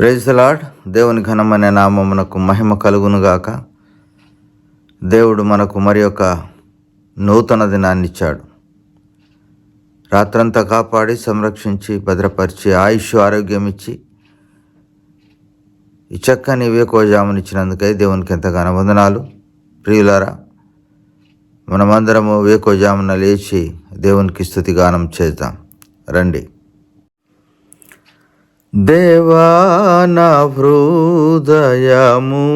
ప్రైజ్లాడ్ దేవుని ఘనమైన నామమునకు మహిమ కలుగునుగాక. దేవుడు మనకు మరి ఒక నూతన దినాన్ని ఇచ్చాడు. రాత్రంతా కాపాడి సంరక్షించి భద్రపరిచి ఆయుష్ ఆరోగ్యం ఇచ్చి ఈ చక్కని వేకోజామునిచ్చినందుకై దేవునికి ఎంతగానో వందనాలు. ప్రియులారా మనమందరము వేకోజామున లేచి దేవునికి స్థుతి గానం చేద్దాం. రండి. దేవాన హృదయము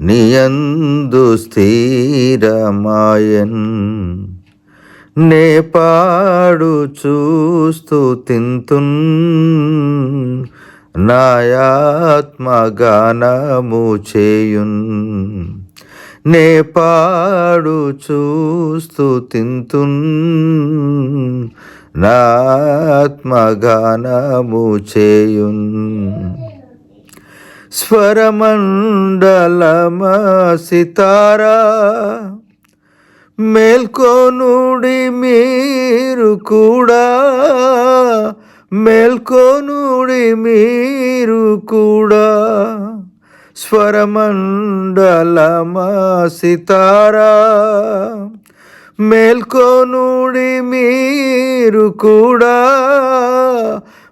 నియందు స్థిరమాయన్. నే పాడు చూస్తూ తింతున్ నాయాత్మగానము చేయున్. నే పాడు చూస్తూ తింతున్ నాత్మగానము చేయున్ స్వరమండలమ సితారా మేల్కోనుడి మీరు కూడా మేల్కోనుడి మీరు కూడా. స్వరమండలమ సితారా మేల్కోనుడి మీరు కూడా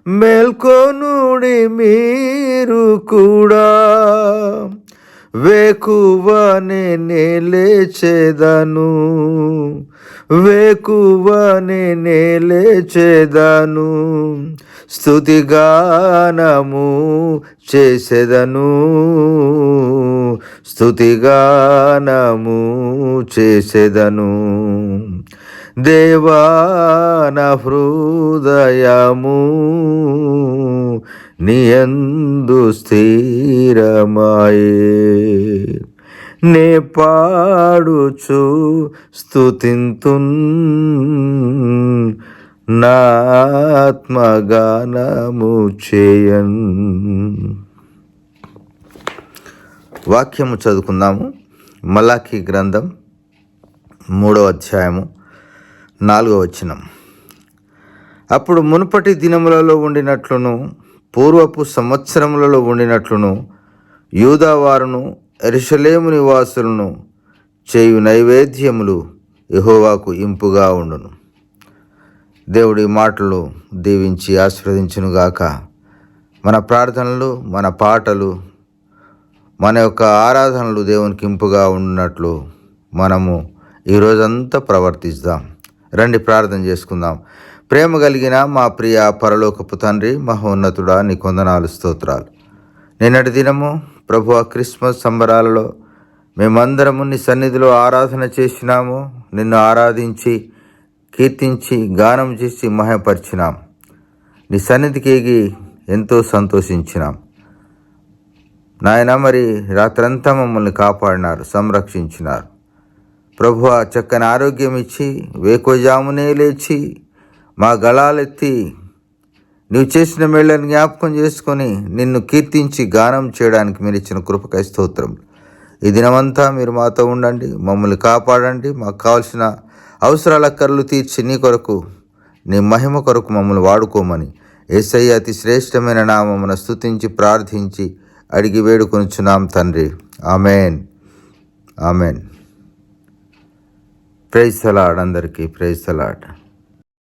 మేల్కోనుడి మీరు కూడా. వేకువనే నేలేచేదను వేకువనే నేలేచేదను స్థుతిగానము చేసేదను. స్థుతిగానము చేసేదను. దేవాన హృదయము నియందు స్థిరమాయే. నే పాడుచు స్థుతింతున్ నాత్మగానము చేయన్. వాక్యము చదువుకుందాము. మలాఖీ గ్రంథం మూడవ అధ్యాయము నాలుగవ వచనం. అప్పుడు మునుపటి దినములలో ఉండినట్లును పూర్వపు సంవత్సరములలో ఉండినట్లును యూదావారును ఎరుషలేము నివాసులను చేయు నైవేద్యములు యహోవాకు ఇంపుగా ఉండును. దేవుడి మాటలు దీవించి ఆశీర్వదించునుగాక మన ప్రార్థనలు మన పాటలు మన యొక్క ఆరాధనలు దేవునికి ఇంపుగా ఉన్నట్లు మనము ఈ రోజంతా ప్రవర్తిస్తాం. రండి ప్రార్థన చేసుకుందాం. ప్రేమ కలిగిన మా ప్రియ పరలోకపు తండ్రి మహోన్నతుడా నీ కొందనాలు స్తోత్రాలు. నిన్నటి దినము ప్రభు క్రిస్మస్ సంబరాలలో మేమందరము నీ సన్నిధిలో ఆరాధన చేసినాము. నిన్ను ఆరాధించి కీర్తించి గానం చేసి మహపరిచినాం నీ సన్నిధికి ఎగి ఎంతో సంతోషించినాం. నాయన మరి రాత్రంతా మమ్మల్ని కాపాడినారు సంరక్షించినారు. ప్రభు చక్కని ఆరోగ్యం ఇచ్చి వేకోజామునే లేచి మా గళాలెత్తి నువ్వు చేసిన మేళ్ళని జ్ఞాపకం చేసుకొని నిన్ను కీర్తించి గానం చేయడానికి మీరు ఇచ్చిన కృపకై స్తోత్రం. ఈ దినమంతా మీరు మాతో ఉండండి మమ్మల్ని కాపాడండి మాకు కావాల్సిన అవసరాల కర్రలు తీర్చి నీ కొరకు నీ మహిమ కొరకు మమ్మల్ని వాడుకోమని. ఏసయ్య అతి శ్రేష్టమైన నామమున స్తుతించి ప్రార్థించి అడిగి వేడుకొనుచున్నాం తండ్రి. Amen. Amen. Praise the Lord అందరికీ ప్రైజ్ సలాడ్